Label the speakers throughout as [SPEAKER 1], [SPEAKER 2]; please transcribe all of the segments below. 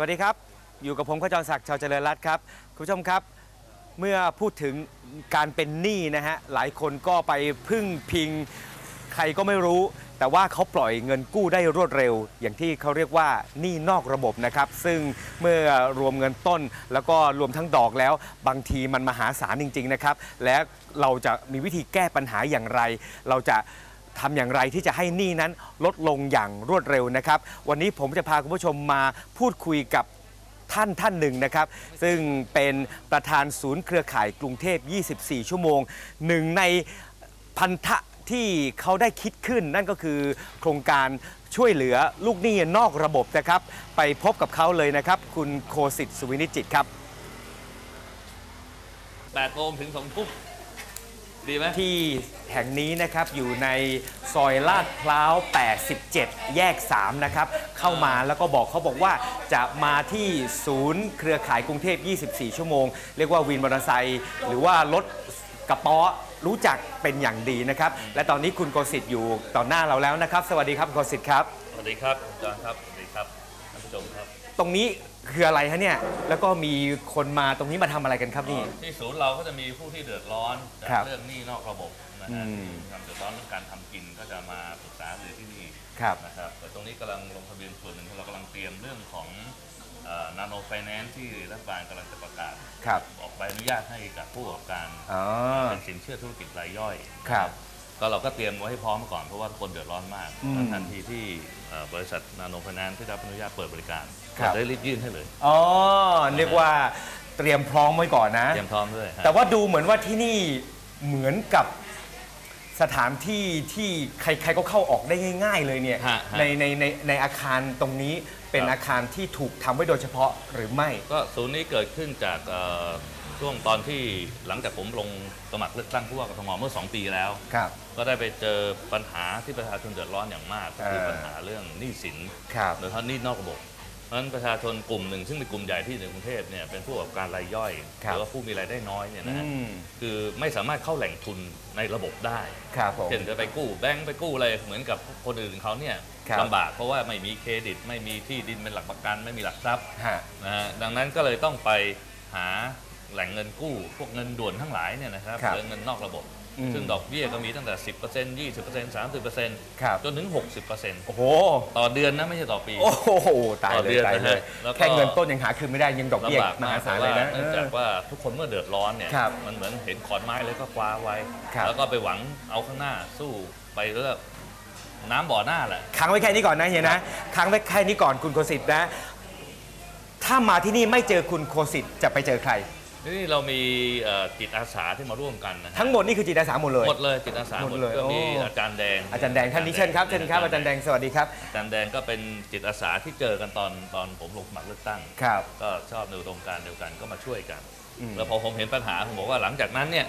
[SPEAKER 1] วัสดีครับ อยู่กับผมขจรศักดิ์ชาวเจริญรัตน์ครับคุณผู้ชมครับ เมื่อพูดถึงการเป็นหนี้นะฮะหลายคนก็ไปพึ่งพิงใครก็ไม่รู้ แต่ว่าเขาปล่อยเงินกู้ได้รวดเร็ว อย่างที่เขาเรียกว่าหนี้นอกระบบนะครับ ซึ่งเมื่อรวมเงินต้น แล้วก็รวมทั้งดอกแล้ว บางทีมันมหาศาลจริง ๆ นะครับ และเราจะมีวิธีแก้ปัญหาอย่างไร เราจะ ทำอย่างไรที่จะให้หนี้นั้นลดลงอย่างรวดเร็วนะครับ วันนี้ผมจะพาคุณผู้ชมมาพูดคุยกับท่านท่านหนึ่งนะครับ ซึ่งเป็นประธานศูนย์เครือข่ายกรุงเทพ 24 ชั่วโมงหนึ่งในพันธะที่เขาได้คิดขึ้นนั่นก็คือโครงการช่วยเหลือลูกหนี้นอกระบบนะครับ ไปพบกับเขาเลยนะครับ คุณโคสิตสุวินิจจิตครับ
[SPEAKER 2] 8โมงถึง2ทุ่ม ดีไหม
[SPEAKER 1] ที่แห่งนี้นะครับอยู่ในซอยลาดพร้าว 87 แยก 3 นะครับ เข้ามาแล้วก็บอกเขาบอกว่าจะมาที่ศูนย์เครือข่ายกรุงเทพ 24 ชั่วโมง เรียกว่าวินมอเตอร์ไซค์หรือว่ารถกระป๋อรู้จักเป็นอย่างดีนะครับ และตอนนี้คุณโกสิทธิ์อยู่ต่อหน้าเราแล้วนะครับ สวัสดีครับคุณโกสิทธิ์ครับ
[SPEAKER 2] สวัสดีครับจอห์นครับ สวัสดีครับท่านผู้ชมครับ
[SPEAKER 1] ตรงนี้ คืออะไรฮะเนี่ย แล้วก็มีคนมาตรงนี้มาทำอะไรกันครับนี่
[SPEAKER 2] ที่ศูนย์เราก็จะมีผู้ที่เดือดร้อนจาก
[SPEAKER 1] ครับ
[SPEAKER 2] เรื่องหนี้นอกระบบนะ
[SPEAKER 1] อื
[SPEAKER 2] ฮะ
[SPEAKER 1] ม
[SPEAKER 2] ทำเดือดร้อนเรื่องการทำกินก็จะมาปรึกษาหรือที่นี่
[SPEAKER 1] ครับ
[SPEAKER 2] นะครับแต่ตรงนี้กำลังลงทะเบียนส่วนหนึ่งเรากำลังเตรียมเรื่องของนาโนไฟแนนซ์ที่รัฐบาลกำลังจะประกาศ
[SPEAKER 1] ครับ
[SPEAKER 2] ออกใบอนุญาตให้กับผู้ประกอบการ
[SPEAKER 1] อ๋อ
[SPEAKER 2] เป็นสินเชื่อธุรกิจรายย่อย
[SPEAKER 1] ครับ
[SPEAKER 2] ก็เราก็เตรียมไว้ให้พร้อมก่อนเพราะว่าคนเดือดร้อนมาก
[SPEAKER 1] อืม
[SPEAKER 2] ทันทีที่เอ่อบริษัทนาโนไฟแนนซ์ที่ได้รับอนุญาตเปิดบริการ
[SPEAKER 1] ครับ
[SPEAKER 2] เราได้รีบยื่นให้เลย
[SPEAKER 1] อ๋อเรียกว่าเตรียมพร้อมไว้ก่อนนะ
[SPEAKER 2] เตรียมพร้อมด้วยฮะ
[SPEAKER 1] แต่ว่าดูเหมือนว่าที่นี่เหมือนกับสถานที่ที่ใครๆก็เข้าออกได้ง่าย ๆ เลยเนี่ย
[SPEAKER 2] ฮะฮะ
[SPEAKER 1] ในในในในอาคารตรงนี้เป็น
[SPEAKER 2] ครับ
[SPEAKER 1] อาคารที่ถูกทำไว้โดยเฉพาะหรือไม่
[SPEAKER 2] ก็ศูนย์นี้เกิดขึ้นจากเอ่อ ช่วงตอนที่หลังจากผมลงสมัครเลือกตั้งผู้ว่ากทมเมื่อ 2 ปีแล้ว
[SPEAKER 1] ครับ
[SPEAKER 2] ก็ได้ไปเจอปัญหาที่ประชาชนเดือดร้อนอย่างมากก็คือ
[SPEAKER 1] เออ
[SPEAKER 2] ปัญหาเรื่องหนี้สิน
[SPEAKER 1] ครับ
[SPEAKER 2] โดยเฉพาะหนี้นอกระบบ เพราะฉะนั้นประชาชนกลุ่มหนึ่งซึ่งเป็นกลุ่มใหญ่ที่อยู่ในกรุงเทพเนี่ยเป็นผู้ประกอบการรายย่อย
[SPEAKER 1] ค
[SPEAKER 2] ห
[SPEAKER 1] รับ
[SPEAKER 2] รือว่าผู้มีรายได้น้อยเนี่ยนะฮะ
[SPEAKER 1] อืม
[SPEAKER 2] คือไม่สามารถเข้าแหล่งทุนในระบบได้
[SPEAKER 1] ครับผม
[SPEAKER 2] เช่นจะไปกู้แบงก์ไปกู้อะไรเหมือนกับคนอื่นเขาเนี่ย
[SPEAKER 1] ครับ
[SPEAKER 2] ลำบากเพราะว่าไม่มีเครดิต ไม่มีที่ดินเป็นหลักประกัน ไม่มีหลักทรัพย์
[SPEAKER 1] ฮะ
[SPEAKER 2] นะฮะดังนั้นก็เลยต้องไปหา แหล่งเงินกู้ พวกเงินด่วนทั้งหลายเนี่ยนะครับ
[SPEAKER 1] ครับ
[SPEAKER 2] หรือเงินนอกระบบ
[SPEAKER 1] อืม
[SPEAKER 2] ซึ่งดอกเบี้ยก็มีตั้งแต่ 10% 20% 30%
[SPEAKER 1] ครับ
[SPEAKER 2] จนถึง 60%
[SPEAKER 1] โอ้โห
[SPEAKER 2] ต่อเดือนนะไม่ใช่ต่อปี
[SPEAKER 1] โอ้โหตาย
[SPEAKER 2] ต่อ
[SPEAKER 1] เล
[SPEAKER 2] เดื
[SPEAKER 1] ย
[SPEAKER 2] อน
[SPEAKER 1] ตายเลย
[SPEAKER 2] นะฮะแล้วก็
[SPEAKER 1] แค่เงินต้นยังหาคืนไม่ได้ยังดอกเบี้ย
[SPEAKER 2] ลำบาก
[SPEAKER 1] ม
[SPEAKER 2] มาก
[SPEAKER 1] หาศา
[SPEAKER 2] แต่
[SPEAKER 1] ลเล
[SPEAKER 2] ว่าย
[SPEAKER 1] นะ
[SPEAKER 2] เนื่องจากว่าทุกคนเมื่อเดือดร้อนเนี่ย
[SPEAKER 1] ครับ
[SPEAKER 2] มันเหมือนเห็นขอนไม้เลยก็คว้าไว้
[SPEAKER 1] ครับ
[SPEAKER 2] แล้วก็ไปหวังเอาข้างหน้าสู้ไปเรื่อยน้ำบ่อหน้าแหละ
[SPEAKER 1] ค้างไว้แค่นี้ก่อนนะเฮียนะค้างไว้แค่นี้ก่อนคุณโคสิตนะ ถ้ามาที่นี่ไม่เจอคุณโคสิตจะไปเจอใคร
[SPEAKER 2] ที นี่เรามีเอ่อจิตอาสาที่มาร่วมกันนะฮะ
[SPEAKER 1] ทั้งหมดนี่คือจิตอาสาหมดเลย
[SPEAKER 2] หมดเลยจิตอาสา
[SPEAKER 1] ห
[SPEAKER 2] ห
[SPEAKER 1] ม
[SPEAKER 2] ม
[SPEAKER 1] ด
[SPEAKER 2] ด
[SPEAKER 1] เลย
[SPEAKER 2] ก็มี
[SPEAKER 1] โอ้
[SPEAKER 2] อาจารย์แดง
[SPEAKER 1] อาจารย์แดงท่านนี้เชิญครับเชิญครับอาจารย์แดงสวัสดีครับ
[SPEAKER 2] อาจารย์แดงก็เป็นจิตอาสาที่เจอกันตอนตอนผมลงสมัครเลือกตั้ง
[SPEAKER 1] ครับ
[SPEAKER 2] ก็ชอบในอุดมการณ์เดียวกันก็มาช่วยกัน
[SPEAKER 1] อืม
[SPEAKER 2] แล้วพอผมเห็นปัญหาผมบอกว่าหลังจากนั้นเนี่ย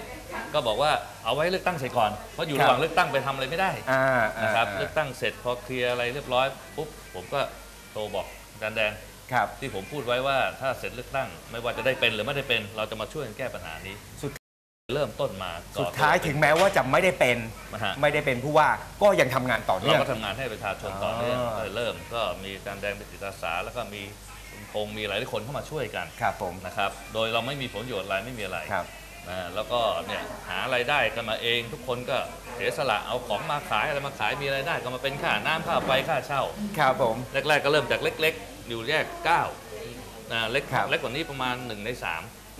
[SPEAKER 2] ก็บอกว่าเอาไว้เลือกตั้งเสร็จก่อนเพราะอยู่
[SPEAKER 1] ครับ
[SPEAKER 2] ระหว่างเลือกตั้งไปทำอะไรไม่ได้
[SPEAKER 1] อ่า
[SPEAKER 2] นะครับ
[SPEAKER 1] อ่า
[SPEAKER 2] เลือกตั้งเสร็จพอเคลียร์อะไรเรียบร้อยปุ๊บผมก็โทรบอกอาจารย์แดง
[SPEAKER 1] ครับ
[SPEAKER 2] ที่ผมพูดไว้ว่าถ้าเสร็จเลือกตั้ง ไม่ว่าจะได้เป็นหรือไม่ได้เป็น เราจะมาช่วยกันแก้ปัญหานี้
[SPEAKER 1] สุด
[SPEAKER 2] เริ่มต้นมาก่
[SPEAKER 1] สุ
[SPEAKER 2] อ
[SPEAKER 1] ดท้ายถึงแม้ว่าจะไม่ได้เป็น
[SPEAKER 2] นะฮะ
[SPEAKER 1] ไม่ได้เป็นผู้ว่าก็ยังทำงานต่อเนื่
[SPEAKER 2] เรา
[SPEAKER 1] อง
[SPEAKER 2] ก็ทำงานให้ประชาชนต่อเนื่อง
[SPEAKER 1] อ๋อ
[SPEAKER 2] เลยเริ่มก็มีการแดงเป็นจิตอาสาแล้วก็มีคุณพงษ์มีหลายคนเข้ามาช่วยกัน
[SPEAKER 1] ครับผม
[SPEAKER 2] นะครับ โดยเราไม่มีผลประโยชน์อะไรไม่มีอะไร
[SPEAKER 1] ครับ
[SPEAKER 2] นะแล้วก็เนี่ยหารายได้กันมาเองทุกคนก็เสียสละเอาของมาขายอะไรมาขายมีรายได้ก็มาเป็นค่าน้ำค่าไฟค่าเช่า
[SPEAKER 1] ครับผม
[SPEAKER 2] แรกๆก็เริ่มจากเล็กๆ อยู่แยก9นะเล็ก
[SPEAKER 1] ครับ
[SPEAKER 2] เล็กกว่านี้ประมาณ 1 ใน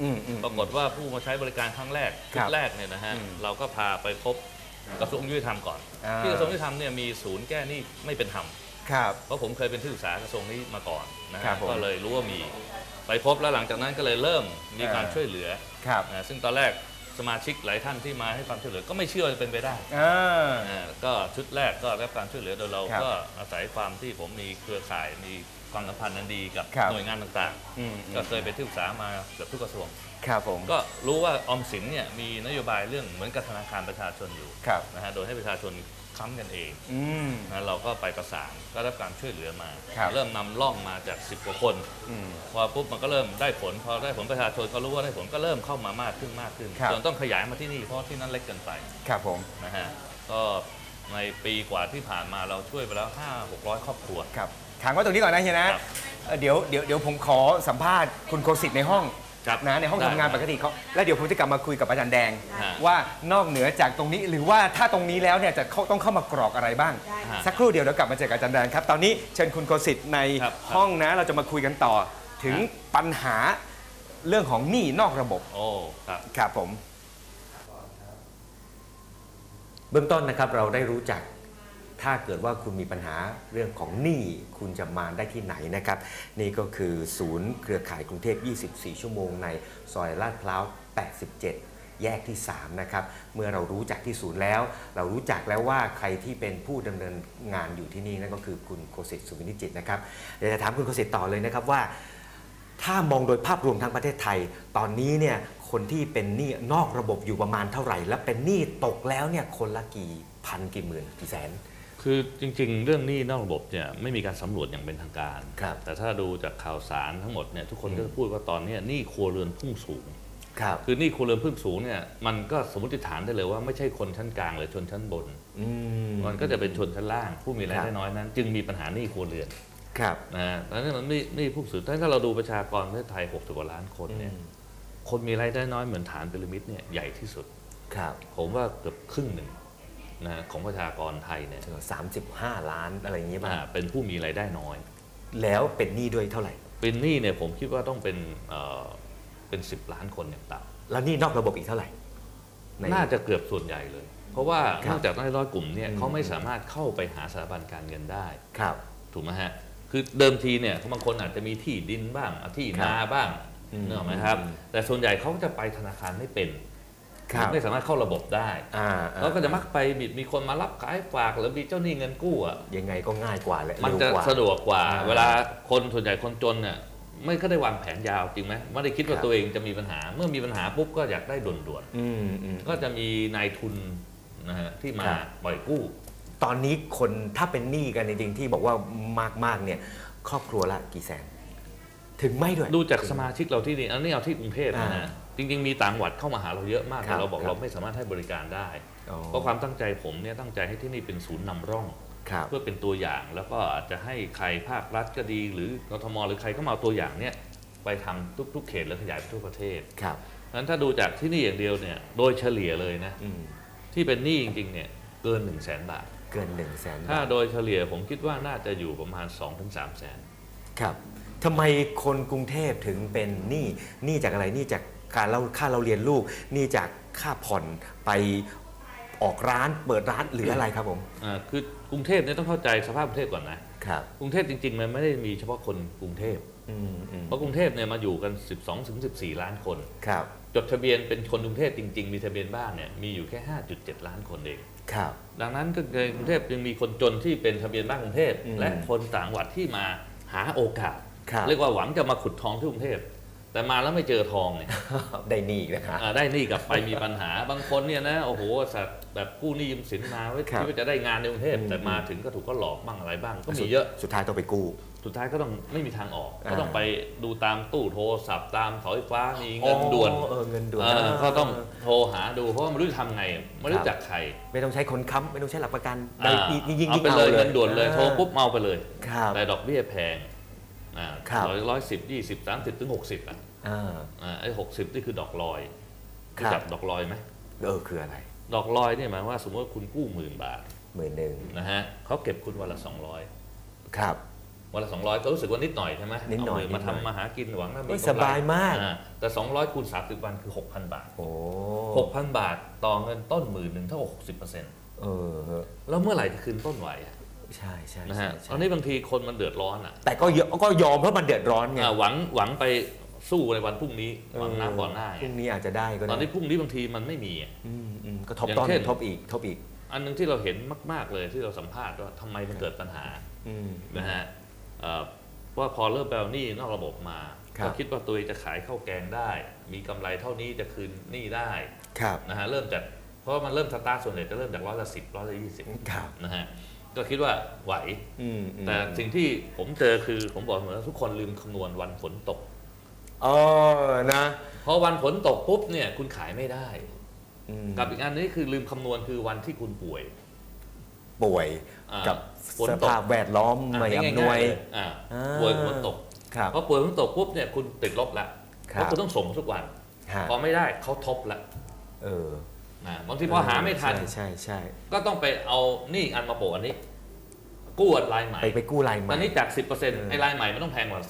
[SPEAKER 1] อืมอืม
[SPEAKER 2] 3ปรากฏว่าผู้มาใช้บริการครั้งแรก
[SPEAKER 1] ครับ
[SPEAKER 2] ชุดแรกเนี่ยนะฮะ
[SPEAKER 1] อืม
[SPEAKER 2] เราก็พาไปพบกระทรวงยุติธรรมก่อน
[SPEAKER 1] อ่า
[SPEAKER 2] ที่กระทรวงยุติธรรมเนี่ยมีศูนย์แก้หนี้ไม่เป็นธรรม
[SPEAKER 1] ครับ
[SPEAKER 2] เพราะผมเคยเป็นที่ปรึกษากระทรวงนี้มาก่อนนะ
[SPEAKER 1] ครั
[SPEAKER 2] ฮะ
[SPEAKER 1] บผม
[SPEAKER 2] ก็เลยรู้ว่ามี ไปพบแล้วหลังจากนั้นก็เลยเริ่มมีการ
[SPEAKER 1] อ่า
[SPEAKER 2] ช่วยเหลือ
[SPEAKER 1] ครับ
[SPEAKER 2] นะซึ่งตอนแรกสมาชิกหลายท่านที่มาให้ความช่วยเหลือก็ไม่เชื่อว่าจะเป็นไปได้
[SPEAKER 1] อ่า
[SPEAKER 2] อ่าก็ชุดแรกก็ได้รับการช่วยเหลือโดยเรา
[SPEAKER 1] ครับ
[SPEAKER 2] ก็อาศัยความที่ผมมีเครือข่ายมี ความสัมพันธ์อันดีกับ
[SPEAKER 1] ครับ
[SPEAKER 2] หน่วยงานต่าง
[SPEAKER 1] อืม
[SPEAKER 2] ๆก็เคยเป็นที่ปรึกษามาเกือบทุกกระทรวง
[SPEAKER 1] ครับผม
[SPEAKER 2] ก็รู้ว่าออมสินเนี่ยมีนโยบายเรื่องเหมือนกับธนาคารประชาชนอยู่
[SPEAKER 1] ครับ
[SPEAKER 2] นะฮะโดยให้ประชาชนค้ำกันเอง
[SPEAKER 1] อืม
[SPEAKER 2] นะเราก็ไปประสานก็ได้รับการช่วยเหลือมา
[SPEAKER 1] ครับ
[SPEAKER 2] เริ่มนำร่องมาจาก 10กว่าคน
[SPEAKER 1] อืม
[SPEAKER 2] พอปุ๊บมันก็เริ่มได้ผล พอได้ผลประชาชนก็รู้ว่าได้ผลก็เริ่มเข้ามามากขึ้นมากขึ้น
[SPEAKER 1] ครับ
[SPEAKER 2] จนต้องขยายมาที่นี่เพราะที่นั่นเล็กเกินไป
[SPEAKER 1] ครับผม
[SPEAKER 2] นะฮะก็ในปีกว่าที่ผ่านมาเราช่วยไปแล้ว5 600 ครอบครัว
[SPEAKER 1] ครับ ขังไว้ตรงนี้ก่อนนะเฮียนะ
[SPEAKER 2] ครับ
[SPEAKER 1] เอ่อเดี๋ยวเดี๋ยวเดี๋ยวผมขอสัมภาษณ์คุณโคสิตในห้อง
[SPEAKER 2] ครับ
[SPEAKER 1] นะในห้อง
[SPEAKER 2] ได้
[SPEAKER 1] ทำงาน
[SPEAKER 2] ครับ
[SPEAKER 1] ปกติเขาแล้วเดี๋ยวผมจะกลับมาคุยกับอาจารย์แดง
[SPEAKER 2] ฮะ
[SPEAKER 1] ว่านอกเหนือจากตรงนี้หรือว่าถ้าตรงนี้แล้วเนี่ยจะเข้าต้องเข้ามากรอกอะไรบ้าง
[SPEAKER 3] ได้
[SPEAKER 2] ฮะ
[SPEAKER 1] สักครู่เดียวเดี๋ยวกลับมาเจอกับอาจารย์แดงครับ ตอนนี้เชิญคุณโคสิตใน
[SPEAKER 2] ครับ
[SPEAKER 1] ห้องนะเราจะมาคุยกันต่อ ถึง
[SPEAKER 2] ฮะ
[SPEAKER 1] ปัญหาเรื่องของหนี้นอกระบบ
[SPEAKER 2] โอ้ครับ
[SPEAKER 1] ครับผม เบื้องต้นนะครับเราได้รู้จัก ถ้าเกิดว่าคุณมีปัญหาเรื่องของหนี้คุณจะมาได้ที่ไหนนะครับ นี่ก็คือศูนย์เครือข่ายกรุงเทพ 24 ชั่วโมงในซอยลาดพร้าว 87แยกที่ 3 นะครับ เมื่อเรารู้จักที่ศูนย์แล้ว เรารู้จักแล้วว่าใครที่เป็นผู้ดำเนินงานอยู่ที่นี่นั่นก็คือคุณโคสิตสุวินิจิตนะครับเดี๋ยวจะถามคุณโคสิตต่อเลยนะครับว่า ถ้ามองโดยภาพรวมทั้งประเทศไทย ตอนนี้เนี่ยคนที่เป็นหนี้นอกระบบอยู่ประมาณเท่าไหร่ และเป็นหนี้ตกแล้วเนี่ยคนละกี่พันกี่หมื่นกี่แสน
[SPEAKER 2] คือจริงๆ เรื่องหนี้นอกระบบเนี่ยไม่มีการสำรวจอย่างเป็นทางการ
[SPEAKER 1] ครับ
[SPEAKER 2] แต่ถ้าดูจากข่าวสารทั้งหมดเนี่ยทุกคน
[SPEAKER 1] อืม
[SPEAKER 2] ก็จะพูดว่าตอนเนี้ยหนี้ครัวเรือนพุ่งสูง
[SPEAKER 1] ครับ
[SPEAKER 2] คือหนี้ครัวเรือนพุ่งสูงเนี่ยมันก็สมมติฐานได้เลยว่าไม่ใช่คนชั้นกลางหรือชนชั้นบน
[SPEAKER 1] อืม
[SPEAKER 2] มันก็จะเป็นชนชั้นล่างผู้มีราย
[SPEAKER 1] ครั
[SPEAKER 2] ได้
[SPEAKER 1] บ
[SPEAKER 2] น้อยนั้น จึงมีปัญหาหนี้ครัวเรือน
[SPEAKER 1] ครับ
[SPEAKER 2] นะฮะแล้วนี่มันหนี้หนี้พุ่งสูงถ้าเราดูประชากรประเทศไทย60กว่าล้านคนเนี่ยคนมีรายได้น้อยเหมือนฐานพีระมิดเนี่ยใหญ่ที่สุด
[SPEAKER 1] ครับ
[SPEAKER 2] ผมว่าเกือบครึ่งหนึ่ง นะฮะของประชากรไทยเนี่ย
[SPEAKER 1] สามสิบห้าล้านอะไรอย่างเงี้ย
[SPEAKER 2] อ่า
[SPEAKER 1] ป่ะ
[SPEAKER 2] เป็นผู้มีรายได้น้อย
[SPEAKER 1] แล้วเป็นหนี้ด้วยเท่าไหร่
[SPEAKER 2] เป็นหนี้เนี่ยผมคิดว่าต้องเป็นเอ่อเป็น10ล้านคนอย่างต่
[SPEAKER 1] แล้วหนี้นอกระบบอีกเท่าไหร่ในำ
[SPEAKER 2] น่าจะเกือบส่วนใหญ่เลย เพราะว่า
[SPEAKER 1] ครับ
[SPEAKER 2] นอกจากน้อยร้อยกลุ่มเนี่ย
[SPEAKER 1] อืม
[SPEAKER 2] เขาไม่สามารถเข้าไปหาสถาบันการเงินได้
[SPEAKER 1] ครับ
[SPEAKER 2] ถูกไหมฮะคือเดิมทีเนี่ยบางคนอาจจะมีที่ดินบ้างที่
[SPEAKER 1] ครับ
[SPEAKER 2] นาบ้าง
[SPEAKER 1] อืม
[SPEAKER 2] นึกออกไหมครับ
[SPEAKER 1] อืม
[SPEAKER 2] แต่ส่วนใหญ่เขาจะไปธนาคารไม่เป็น
[SPEAKER 1] ครับ
[SPEAKER 2] ไม่สามารถเข้าระบบได้
[SPEAKER 1] อ่า
[SPEAKER 2] แล้วก็จะมักไปมีมีคนมารับขายฝากหรือมีเจ้าหนี้เงินกู้อะ
[SPEAKER 1] ยังไงก็ง่ายกว่าแหละ
[SPEAKER 2] มัน
[SPEAKER 1] เร็ว
[SPEAKER 2] จะ
[SPEAKER 1] กว่า
[SPEAKER 2] สะดวกกว่า
[SPEAKER 1] อ่า
[SPEAKER 2] เวลาคนส่วนใหญ่คนจนเนี่ยไม่ก็ได้วางแผนยาวจริงไหมไม่ได้คิดว่า
[SPEAKER 1] ครับ
[SPEAKER 2] ตัวเองจะมีปัญหา เมื่อมีปัญหาปุ๊บก็อยากได้ด่วน
[SPEAKER 1] อืมอืม
[SPEAKER 2] ๆก็จะมีนายทุนนะฮะที่มา
[SPEAKER 1] ครับ
[SPEAKER 2] ปล่อยกู้
[SPEAKER 1] ตอนนี้คนถ้าเป็นหนี้กันจริงๆที่บอกว่ามากๆเนี่ย ครอบครัวละกี่แสน ถึงไม่ด้วย
[SPEAKER 2] ดูจากสมาชิกเราที่นี่อันนี้เอาที่กรุงเทพนะ
[SPEAKER 1] อ่า
[SPEAKER 2] ฮะจริง ๆ มีต่างจังหวัดเข้ามาหาเราเยอะมาก
[SPEAKER 1] ครั
[SPEAKER 2] แต่
[SPEAKER 1] บ
[SPEAKER 2] เราบอก
[SPEAKER 1] ครับ
[SPEAKER 2] เราไม่สามารถให้บริการได้
[SPEAKER 1] อ๋อ
[SPEAKER 2] เพราะความตั้งใจผมเนี่ยตั้งใจให้ที่นี่เป็นศูนย์นำร่อง
[SPEAKER 1] ครับ
[SPEAKER 2] เพื่อเป็นตัวอย่างแล้วก็อาจจะให้ใครภาครัฐก็ดี หรือกทมหรือใครก็มาเอาตัวอย่างเนี่ยไปทำทุก ๆ เขตและขยายไปทั่วประเทศ
[SPEAKER 1] ครับ
[SPEAKER 2] นั้นถ้าดูจากที่นี่อย่างเดียวเนี่ยโดยเฉลี่ยเลยนะ
[SPEAKER 1] อืม
[SPEAKER 2] ที่เป็นหนี้จริงๆเนี่ยเกิน1 0 0 0 0แบาท
[SPEAKER 1] เกินหนึ่งแสน
[SPEAKER 2] ถ้า
[SPEAKER 1] บาท
[SPEAKER 2] โดยเฉลี่ยผมคิดว่าน่าจะอยู่ประมาณ 2-3แสน
[SPEAKER 1] ครับทำไมคนกรุงเทพถึงเป็นหนี้หนี้จากอะไรหนี้จาก การเราค่าเราเรียนลูกหนี้จากค่าผ่อนไปออกร้านเปิดร้านหรืออะไรครับผม
[SPEAKER 2] อ่าคือกรุงเทพเนี่ยต้องเข้าใจสภาพกรุงเทพก่อนนะครับกรุงเทพจริงๆ มันไม่ได้มีเฉพาะคนกรุงเทพ
[SPEAKER 1] อืมอืม
[SPEAKER 2] เพราะกรุงเทพเนี่ยมาอยู่กัน 12-14 ล้านคน
[SPEAKER 1] ครับ
[SPEAKER 2] จดทะเบียนเป็นคนกรุงเทพจริง ๆ มีทะเบียนบ้านเนี่ยมีอยู่แค่ 5.7 ล้านคนเอง
[SPEAKER 1] ครับ
[SPEAKER 2] ดังนั้นก็ในกรุงเทพยังมีคนจนที่เป็นทะเบียนบ้านกรุงเทพ
[SPEAKER 1] อืม
[SPEAKER 2] และคนต่างจังหวัดที่มาหาโอกาส
[SPEAKER 1] ครับ
[SPEAKER 2] เรียกว่าหวังจะมาขุดทองที่กรุงเทพ แต่มาแล้วไม่เจอทองเนี่ย
[SPEAKER 1] ได้หนี้อีกนะฮะ
[SPEAKER 2] อ่าได้หนี่กลับไปมีปัญหา บางคนเนี่ยนะโอ้โหสัตว์แบบกู้หนี้ยืมสินมาไว้
[SPEAKER 1] ครับ
[SPEAKER 2] ที่ว่าจะได้งานในกรุงเทพ
[SPEAKER 1] อืม
[SPEAKER 2] แต่มาถึงก็ถูกก็หลอกบ้างอะไรบ้างก็มีเยอะ
[SPEAKER 1] สุดท้ายต้องไปกู้
[SPEAKER 2] สุดท้ายก็ต้องไม่มีทางออก
[SPEAKER 1] อ่า
[SPEAKER 2] ก็ต้องไปดูตามตู้โทรศัพท์ตามเสาไฟฟ้ามีเงินด่วน
[SPEAKER 1] อ๋อเออเงินด่วน
[SPEAKER 2] เออก็ต้องโทรหาดูเพราะว่าไม่รู้จะทำไงไม่รู้จักใคร
[SPEAKER 1] ไม่ต้องใช้คนค้ำไม่ต้องใช้หลักประกัน
[SPEAKER 2] อ่า
[SPEAKER 1] ได้ยิ่งยิ่ง
[SPEAKER 2] เอา
[SPEAKER 1] ยิ่ง
[SPEAKER 2] ไปเลยเงินด่วนเลย
[SPEAKER 1] อ่า
[SPEAKER 2] โทรปุ๊บเมาไปเลย
[SPEAKER 1] ครับ
[SPEAKER 2] แต่ดอกเบี้ยแพงอ่า
[SPEAKER 1] ค รับ
[SPEAKER 2] ร้อยร้อยสิบยี่สิบสามสิบถึงหกสิบอะ
[SPEAKER 1] อ่า
[SPEAKER 2] อ่าไอ้หกสิบนี่คือดอกลอย
[SPEAKER 1] ครับ
[SPEAKER 2] รู้จักดอกลอยไหม
[SPEAKER 1] เออคืออะไร
[SPEAKER 2] ดอกลอยเนี่ยหมายว่าสมมติว่าคุณกู้หมื่นบาท
[SPEAKER 1] หมื่นหนึ่ง
[SPEAKER 2] นะฮะเขาเก็บคุณวันละ
[SPEAKER 1] ครับ
[SPEAKER 2] 200วันละ200ก็รู้สึกว่านิดหน่อยใช่ไหม
[SPEAKER 1] นิดหน่อย
[SPEAKER 2] เาเงิมา
[SPEAKER 1] นิดหน่อย
[SPEAKER 2] ทำมาหากินหวังว่ามี
[SPEAKER 1] โอ้ย
[SPEAKER 2] กำไร
[SPEAKER 1] สบายมาก
[SPEAKER 2] อ่แต่200คูณ30วันคือ6,000บาท
[SPEAKER 1] โอ้
[SPEAKER 2] 6,000บาทต่อเงินต้นหมื่นหนึ่งเท่ากับ60%เเอ
[SPEAKER 1] อเออ
[SPEAKER 2] แล้วเมื่อไหร่จะคืนต้นไหวอะ
[SPEAKER 1] ใช่ใช่
[SPEAKER 2] นะ
[SPEAKER 1] ใช่
[SPEAKER 2] ฮะ
[SPEAKER 1] ใช่
[SPEAKER 2] ตอนนี้บางทีคนมันเดือดร้อนอะ
[SPEAKER 1] แต่ก็ยอมก็ยอมเพราะมันเดือดร้อนไง
[SPEAKER 2] อ่าหวังหวังไปสู้ในวันพรุ่งนี้หวังหน้า
[SPEAKER 1] เก่
[SPEAKER 2] อนหน้า
[SPEAKER 1] พรุ่งนี้อาจจะได้ก็ได้
[SPEAKER 2] ตอนนี้พรุ่งนี้บางทีมันไม่มีอะ
[SPEAKER 1] อืมอืมก็ทบ
[SPEAKER 2] อย่าง
[SPEAKER 1] ต้น
[SPEAKER 2] เช่น
[SPEAKER 1] ทบอีกทบอีก
[SPEAKER 2] อันหนึงที่เราเห็นมาก ๆเลยที่เราสัมภาษณ์ว่าทำไมมันเกิดปัญหา
[SPEAKER 1] อืม
[SPEAKER 2] นะฮะเอ่อว่าพอเริ่มแปลหนี้นอกระบบมา
[SPEAKER 1] ครับ
[SPEAKER 2] ก็คิดว่าตัวเองจะขายข้าวแกงได้ มีกำไรเท่านี้จะคืนหนี้ได้
[SPEAKER 1] ครับ
[SPEAKER 2] นะฮะเริ่มจากเพราะว่ามันเริ่มสตาร์ทส่วนใหญ่จะเริ่มจากร้อยละสิบร้อยละยี่สิบ
[SPEAKER 1] ครับ
[SPEAKER 2] นะฮะ ก็คิดว่าไหว
[SPEAKER 1] อืมอืม
[SPEAKER 2] แต่สิ่งที่ผมเจอคือผมบอกเหมือนทุกคนลืมคำนวณวันฝนตก
[SPEAKER 1] เออนะ
[SPEAKER 2] พอวันฝนตกปุ๊บเนี่ยคุณขายไม่ได้
[SPEAKER 1] อืม
[SPEAKER 2] กับอีกอันนี้คือลืมคำนวณคือวันที่คุณป่วย
[SPEAKER 1] ป่วย
[SPEAKER 2] อ่า
[SPEAKER 1] กับ
[SPEAKER 2] ฝน
[SPEAKER 1] ส
[SPEAKER 2] ตก
[SPEAKER 1] ภาพแวดล้อมไม่ะอำนวย
[SPEAKER 2] ง่าๆเลอ่า
[SPEAKER 1] อ่า
[SPEAKER 2] ป่วยฝนตก
[SPEAKER 1] ครับ
[SPEAKER 2] พอป่วยมันตกปุ๊บเนี่ยคุณติดลบละ
[SPEAKER 1] ครั
[SPEAKER 2] เพ
[SPEAKER 1] บ
[SPEAKER 2] ราะคุณต้องส่งทุกวัน
[SPEAKER 1] ฮะ
[SPEAKER 2] พอไม่ได้เขาทบละ
[SPEAKER 1] เออ
[SPEAKER 2] นะบางทีพอหาไม่ทัน
[SPEAKER 1] ใช่ใช่ใช่
[SPEAKER 2] ก็ต้องไปเอานี่อีกอันมาโปะอันนี้ กู้อันลายใหม่
[SPEAKER 1] ไปไปกู้ลายให
[SPEAKER 2] ต
[SPEAKER 1] ม่
[SPEAKER 2] อนนี้จาก 10%
[SPEAKER 1] อ
[SPEAKER 2] ไอ้ลายใหม่มันต้องแพงกว่า
[SPEAKER 1] ครับ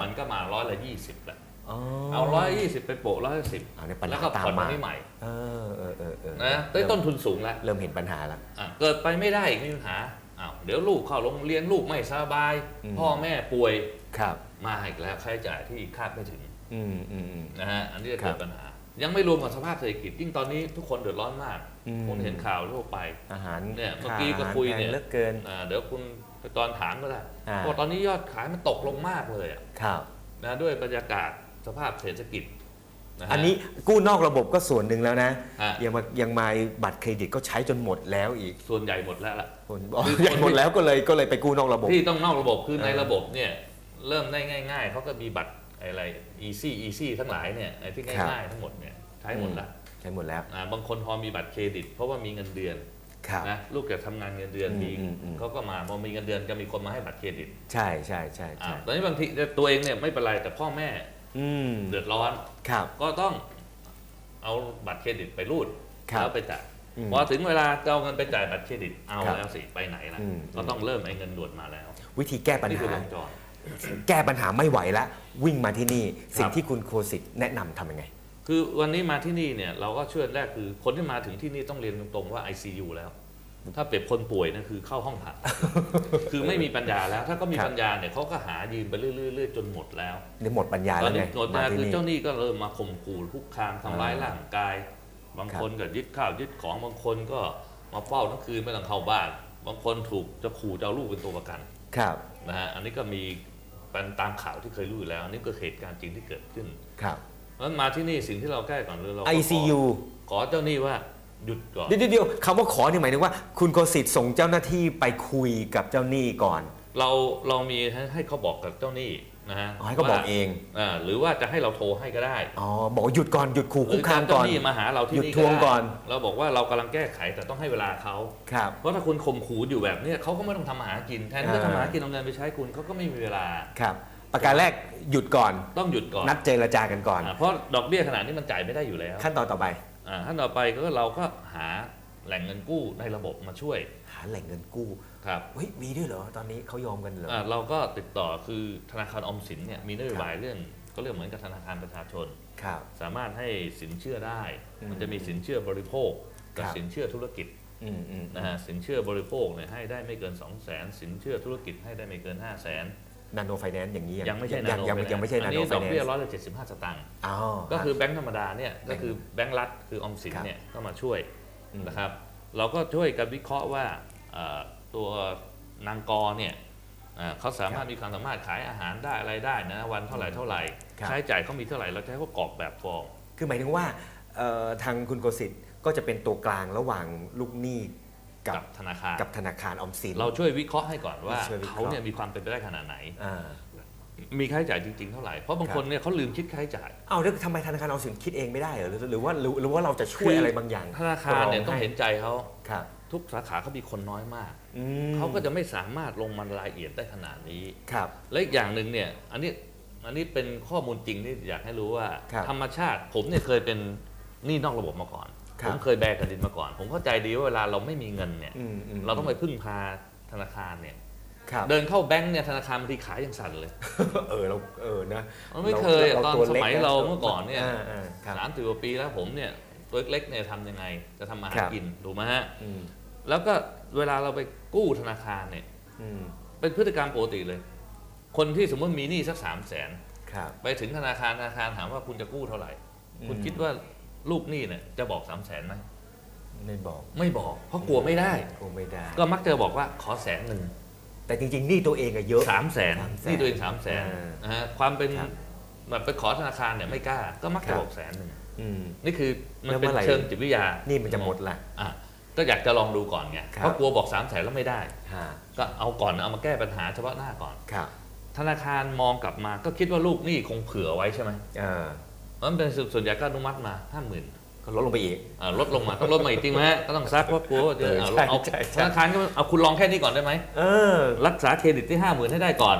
[SPEAKER 2] 10%มันก็มาร้อยละ20ละ
[SPEAKER 1] อ๋อ
[SPEAKER 2] เอาร้อยยี่สิบไปโปะร้อยสิบ
[SPEAKER 1] เอาในปัญ
[SPEAKER 2] แล้ว
[SPEAKER 1] หา
[SPEAKER 2] ก็
[SPEAKER 1] ตาม
[SPEAKER 2] ผ่อน
[SPEAKER 1] มา
[SPEAKER 2] อันนี้ใหม่
[SPEAKER 1] เออเออเออเออ
[SPEAKER 2] นะได้ต้นทุนสูงแล้ว
[SPEAKER 1] เริ่มเห็นปัญหาแล้ว
[SPEAKER 2] อะเกิดไปไม่ได้อีกไม่มีปัญหาอ้าวเดี๋ยวลูกเข้าโรงเรียนลูกไม่สบาย
[SPEAKER 1] อืม
[SPEAKER 2] พ่อแม่ป่วย
[SPEAKER 1] ครับ
[SPEAKER 2] มาอีกแล้วค่าใช้จ่ายที่คาดไม่ถึง
[SPEAKER 1] อืมอืมอืม
[SPEAKER 2] นะฮะอันนี้จะ
[SPEAKER 1] ครั
[SPEAKER 2] เกิ
[SPEAKER 1] บ
[SPEAKER 2] ดปัญหา ยังไม่รวมกับสภาพเศรษฐกิจยิ่งตอนนี้ทุกคนเดือดร้อนมาก
[SPEAKER 1] อืม
[SPEAKER 2] คนเห็นข่าวทั่วไป
[SPEAKER 1] อาหาร
[SPEAKER 2] เนี่ยเมื่อ
[SPEAKER 1] ค่า
[SPEAKER 2] กี้ก็
[SPEAKER 1] อาหาร
[SPEAKER 2] คุย
[SPEAKER 1] แพง
[SPEAKER 2] เนี่ย
[SPEAKER 1] เหลือเกิน
[SPEAKER 2] อ่าเดี๋ยวคุณไปตอนถามก็ได้
[SPEAKER 1] อ่า
[SPEAKER 2] ว่าตอนนี้ยอดขายมันตกลงมากเลยอะ
[SPEAKER 1] ครับ
[SPEAKER 2] นะด้วยบรรยากาศสภาพเศรษฐกิจนะฮะ
[SPEAKER 1] อันนี้กู้นอกระบบก็ส่วนหนึ่งแล้วนะ
[SPEAKER 2] อะ
[SPEAKER 1] ยังมายังมาบัตรเครดิตก็ใช้จนหมดแล้วอีก
[SPEAKER 2] ส่วนใหญ่หมดแล้วล่ะ
[SPEAKER 1] คนบอก
[SPEAKER 2] คือ
[SPEAKER 1] ยังหมดแล้วก็เลยก็เลยไปกู้นอกระบบ
[SPEAKER 2] ที่ต้องนอกระบบคือใน
[SPEAKER 1] เออ
[SPEAKER 2] ระบบเนี่ยเริ่มได้ง่าย ๆเขาก็มีบัตร อะไร easy easy ทั้งหลายเนี่ยไอ้ที่ง่ายๆทั้งหมดเนี่ยใช้หมดละ
[SPEAKER 1] ใช้หมดแล้ว
[SPEAKER 2] อ่าบางคนพอมีบัตรเครดิต เพราะว่ามีเงินเดือน
[SPEAKER 1] ครับ
[SPEAKER 2] นะลูกจะทำงานเงินเดือน
[SPEAKER 1] อืม
[SPEAKER 2] มี
[SPEAKER 1] อืมอืม
[SPEAKER 2] เขาก็มาพอมีเงินเดือนก็มีคนมาให้บัตรเครดิต
[SPEAKER 1] ใช่ใช่ใช่
[SPEAKER 2] อ่า
[SPEAKER 1] ใช่
[SPEAKER 2] ตอนนี้บางทีตัวเองเนี่ยไม่เป็นไรแต่พ่อแม่
[SPEAKER 1] อืม
[SPEAKER 2] เดือดร้อน
[SPEAKER 1] ครับ
[SPEAKER 2] ก็ต้องเอาบัตรเครดิตไปรูด
[SPEAKER 1] ครับ
[SPEAKER 2] แล้วไปจ่าย
[SPEAKER 1] อืม
[SPEAKER 2] พอถึงเวลาจะเอาเงินไปจ่ายบัตรเครดิตเอา
[SPEAKER 1] ครับ
[SPEAKER 2] แล้วสิไปไหนล่ะ
[SPEAKER 1] อืม
[SPEAKER 2] ก็ต้องเริ่มไอ้เงินด่วนมาแล้ว
[SPEAKER 1] วิธีแก้ปัญ
[SPEAKER 2] นี่คือ
[SPEAKER 1] หา
[SPEAKER 2] วงจร
[SPEAKER 1] แก้ปัญหาไม่ไหวแล้ววิ่งมาที่นี่สิ่
[SPEAKER 2] ค
[SPEAKER 1] ง
[SPEAKER 2] รับ
[SPEAKER 1] ที่คุณโคสิตแนะนำทำยังไง
[SPEAKER 2] คือวันนี้มาที่นี่เนี่ยเราก็เชื่อแรกคือคนที่มาถึงที่นี่ต้องเรียนตรงๆว่า ICU แล้ว ถ้าเปรียบคนป่วยนั่นคือเข้าห้องผ่าตัดคือไม่มีปัญญาแล้ว ถ้าก็มี
[SPEAKER 1] ครับ
[SPEAKER 2] ปัญญาเนี่ยเขาก็หายืมไปเรื่อยๆจนหมดแล้ว
[SPEAKER 1] นี่หมดปัญญา
[SPEAKER 2] ตอ
[SPEAKER 1] แล้
[SPEAKER 2] น
[SPEAKER 1] วไง
[SPEAKER 2] นี้หมด
[SPEAKER 1] มา
[SPEAKER 2] มา
[SPEAKER 1] ที่
[SPEAKER 2] คือ
[SPEAKER 1] นี่
[SPEAKER 2] เจ้าหนี้ก็เริ่มมาข่มขู่คุกคามทำร้าย
[SPEAKER 1] อ่า
[SPEAKER 2] ร่างกาย บาง
[SPEAKER 1] ครับ
[SPEAKER 2] คนก็ยึดข้าวยึดของบางคนก็มาเฝ้าทั้งคืนไม่ต้องเข้าบ้าน บางคนถูกจะขู่จะเอาลูกเป็นตัวประกัน
[SPEAKER 1] ครับ
[SPEAKER 2] นะฮะอันนี้ก็มี เป็นตามข่าวที่เคยรู้อยู่แล้วอันนี้ก็เหตุการณ์จริงที่เกิดขึ้น
[SPEAKER 1] ครับ
[SPEAKER 2] เพราะฉะนั้นมาที่นี่สิ่งที่เราแก้ก่อนคือเราก็ขอ
[SPEAKER 1] ICU
[SPEAKER 2] ขอเจ้าหนี้ว่าหยุดก่อน
[SPEAKER 1] เดี๋ยวเดี๋ยวเดี๋ยวคำว่าขอนี่หมายถึงว่า คุณโคสิตส่งเจ้าหน้าที่ไปคุยกับเจ้าหนี้ก่อน
[SPEAKER 2] เราเรามีให้ให้เขาบอกกับเจ้าหนี้ นะฮะ
[SPEAKER 1] อ๋อให้เขาบอก
[SPEAKER 2] ว่
[SPEAKER 1] เอง
[SPEAKER 2] อ่าหรือว่าจะให้เราโทรให้ก็ได้
[SPEAKER 1] อ๋อบอกหยุดก่อนหยุดขู่
[SPEAKER 2] ห
[SPEAKER 1] คุ
[SPEAKER 2] รื
[SPEAKER 1] ก
[SPEAKER 2] อ
[SPEAKER 1] คาม
[SPEAKER 2] เจ้า
[SPEAKER 1] ก่อน
[SPEAKER 2] หนี้มาหาเราที่
[SPEAKER 1] หยุด
[SPEAKER 2] นี่
[SPEAKER 1] ทวง
[SPEAKER 2] ได้
[SPEAKER 1] ก่อน
[SPEAKER 2] เราบอกว่าเรากำลังแก้ไขแต่ต้องให้เวลาเขา
[SPEAKER 1] ครับ
[SPEAKER 2] เพราะถ้าคุณข่มขู่อยู่แบบเนี้ยเขาก็ไม่ต้องทำมาหากินแทนที่จะ
[SPEAKER 1] อ่า
[SPEAKER 2] ทำมาหากินเอาเงินไปใช้คุณเขาก็ไม่มีเวลา
[SPEAKER 1] ครับ ประการแรกหยุดก่อน
[SPEAKER 2] ต้องหยุดก่อน
[SPEAKER 1] นัดเจรจากันก่อน
[SPEAKER 2] อ่าเพราะดอกเบี้ยขนาดนี้มันจ่ายไม่ได้อยู่แล้ว
[SPEAKER 1] ขั้นตอนต่อไป
[SPEAKER 2] อ่าขั้นต่อไปก็เราก็หา แหล่งเงินกู้ในระบบมาช่วย
[SPEAKER 1] หาแหล่งเงินกู้
[SPEAKER 2] ครับ
[SPEAKER 1] เฮ้ยมีด้วยเหรอตอนนี้เขายอมกันเหรอ
[SPEAKER 2] อ่าเราก็ติดต่อคือธนาคารออมสินเนี่ยมีนโยบายเรื่องก็เรื่องเหมือนกับธนาคารประชาชน
[SPEAKER 1] ครับ
[SPEAKER 2] สามารถให้สินเชื่อได้
[SPEAKER 1] อืม
[SPEAKER 2] มันจะมีสินเชื่อบริโภคกับ
[SPEAKER 1] ครับ
[SPEAKER 2] สินเชื่อธุรกิจ
[SPEAKER 1] อืมอืม
[SPEAKER 2] นะฮะสินเชื่อบริโภคเนี่ยให้ได้ไม่เกิน 2 0 0 0 0 0สินเชื่อธุรกิจให้ได้ไม่เกิน 5 0 0 0 0น
[SPEAKER 1] นาโนไฟแนนซ์อย่างนี้
[SPEAKER 2] ยังไม่ใช่
[SPEAKER 1] ยัง
[SPEAKER 2] นาโน
[SPEAKER 1] ยังยังไม่ใช่
[SPEAKER 2] อั
[SPEAKER 1] นาโน
[SPEAKER 2] นี้
[SPEAKER 1] ไฟ
[SPEAKER 2] ดอก
[SPEAKER 1] แนน
[SPEAKER 2] เบี้ย
[SPEAKER 1] ซ์
[SPEAKER 2] ร้อยละเจ็ดสิบห้าสตางค์
[SPEAKER 1] อ๋อ
[SPEAKER 2] ก็คือแบงก์ธรรมดาเนี่ยก็คือแบงก์รัฐคือออมสิน
[SPEAKER 1] ครับ
[SPEAKER 2] เนี่ยก็มาช่วย
[SPEAKER 1] อืม
[SPEAKER 2] นะครับ เราก็ช่วยกันวิเคราะห์ว่าเอ่อตัวนางกอเนี่ยเอ่อเขาสามารถมีความสามารถขายอาหารได้อะไรได้นะวันเท่าไหร่เท่าไหร่
[SPEAKER 1] ครับ
[SPEAKER 2] ใช้จ่ายเขามีเท่าไหร่เราจะให้เขากรอกแบบฟอร์ม
[SPEAKER 1] คือหมายถึงว่าเอ่อทางคุณโกสิตก็จะเป็นตัวกลางระหว่างลูกหนี้กั
[SPEAKER 2] กับบธนาคาร
[SPEAKER 1] กับธนาคารออมสิน
[SPEAKER 2] เราช่วยวิเคราะห์ให้ก่อนว่า
[SPEAKER 1] ช่วยวิเคราะห์
[SPEAKER 2] เขาเนี่ยมีความเป็นไปได้ขนาดไหน
[SPEAKER 1] อ่า
[SPEAKER 2] มีค่าใช้จ่ายจริงๆเท่าไหร่เพราะบาง
[SPEAKER 1] ครับ
[SPEAKER 2] คนเนี่ยเขาลืมคิดค่าใช้จ่าย
[SPEAKER 1] เอาแล้วทำไมธนาคารออมสินคิดเองไม่ได้เหรอหรือหรือว่าหรือหรือว่าเราจะช่วย
[SPEAKER 2] คืออ
[SPEAKER 1] อะไรบางอย่าง
[SPEAKER 2] ธนาคารเนี่ย
[SPEAKER 1] ร
[SPEAKER 2] ต้องเห็นใจเขา
[SPEAKER 1] ครับ
[SPEAKER 2] ทุกสาขาเขามีคนน้อยมาก
[SPEAKER 1] อืม
[SPEAKER 2] เขาก็จะไม่สามารถลงมันรายละเอียดได้ขนาดนี้
[SPEAKER 1] ครับ
[SPEAKER 2] และอีกอย่างหนึ่งเนี่ยอันนี้อันนี้เป็นข้อมูลจริงที่อยากให้รู้ว่า
[SPEAKER 1] ครับ
[SPEAKER 2] ธรรมชาติผมเนี่ยเคยเป็นหนี้นอกระบบมาก่อน
[SPEAKER 1] ครับ
[SPEAKER 2] ผมเคยแบกกันดินมาก่อน ผมเข้าใจดีว่าเวลาเราไม่มีเงินเนี่ย
[SPEAKER 1] อืมม
[SPEAKER 2] เราต้องไปพึ่งพาธนาคารเนี่ย
[SPEAKER 1] ครับ
[SPEAKER 2] เดินเข้าแบงค์เนี่ยธนาคารบางทีขายอย่างสั่นเลย
[SPEAKER 1] เออเราเออนะ
[SPEAKER 2] มันไม่เคยอะ
[SPEAKER 1] รา
[SPEAKER 2] ตอน
[SPEAKER 1] ตัว
[SPEAKER 2] ส
[SPEAKER 1] ล็ก
[SPEAKER 2] มัย
[SPEAKER 1] นะ
[SPEAKER 2] เราเมื่อก่อนเนี่ยา
[SPEAKER 1] อ่าครับ
[SPEAKER 2] สามสิบกว่าปีแล้วผมเนี่ยตัวเล็กๆเนี่ยทำยังไง จะทำมาหา
[SPEAKER 1] ครับ
[SPEAKER 2] กินถูกไหมฮะ
[SPEAKER 1] อืม
[SPEAKER 2] แล้วก็เวลาเราไปกู้ธนาคารเนี่ย
[SPEAKER 1] อืม
[SPEAKER 2] เป็นพฤติกรรมปกติเลย คนที่สมมติมีหนี้สักสามแสน
[SPEAKER 1] ครับ
[SPEAKER 2] ไปถึงธนาคารธนาคารถามว่าคุณจะกู้เท่าไหร่ คุณ
[SPEAKER 1] อืม
[SPEAKER 2] คิดว่าลูกหนี้เนี่ยจะบอกสามแสนไหม
[SPEAKER 1] ไม่บอก
[SPEAKER 2] ไม่บอก เพราะกลัวไม่ได้
[SPEAKER 1] คงไม่ได้
[SPEAKER 2] ก็มักจะบอกว่าขอแสนหนึ่ง
[SPEAKER 1] แต่จริงๆหนี่ตัวเองอะเยอะ
[SPEAKER 2] สามแสน
[SPEAKER 1] 300,000
[SPEAKER 2] หนี่ตัวเองสามแสน
[SPEAKER 1] อ่า
[SPEAKER 2] นะฮะความเป็น
[SPEAKER 1] ครับ
[SPEAKER 2] แบบไปขอธนาคารเนี่ยไม่กล้า ก็มัก
[SPEAKER 1] ครั
[SPEAKER 2] จะ
[SPEAKER 1] บ
[SPEAKER 2] บอกแสนหนึ่ง
[SPEAKER 1] อืม
[SPEAKER 2] นี่คือมัน
[SPEAKER 1] แล้ว
[SPEAKER 2] เป็
[SPEAKER 1] เมื่
[SPEAKER 2] น
[SPEAKER 1] อไหร่
[SPEAKER 2] เชิงจิตวิทยา
[SPEAKER 1] นี่มันจะหมดละ
[SPEAKER 2] อะก็อยากจะลองดูก่อนไง
[SPEAKER 1] ครับ
[SPEAKER 2] เพราะกลัวบอกสามแสนแล้วไม่ได้
[SPEAKER 1] ฮะ
[SPEAKER 2] ก็เอาก่อนเอามาแก้ปัญหาเฉพาะหน้าก่อน
[SPEAKER 1] ครับ
[SPEAKER 2] ธนาคารมองกลับมาก็คิดว่าลูกหนี้คงเผื่อไว้ใช่ไหม
[SPEAKER 1] อ่า
[SPEAKER 2] มันเป็นส่วนใหญ่ก็อนุมัติมาห้าหมื่น
[SPEAKER 1] ก็ลดลงไปอีก
[SPEAKER 2] ลดลงมาต้องลดมาอีกจริงไหมฮะก็ต้องซักเพราะกลัวว่าจะ
[SPEAKER 1] เออ
[SPEAKER 2] เอา
[SPEAKER 1] ใช่
[SPEAKER 2] เอา
[SPEAKER 1] ใช่ใช่
[SPEAKER 2] ธนาคารก็เอาคุณลองแค่นี้ก่อนได้ไหม
[SPEAKER 1] เออ
[SPEAKER 2] รักษาเครดิตที่ห้าหมื่นให้ได้ก่อน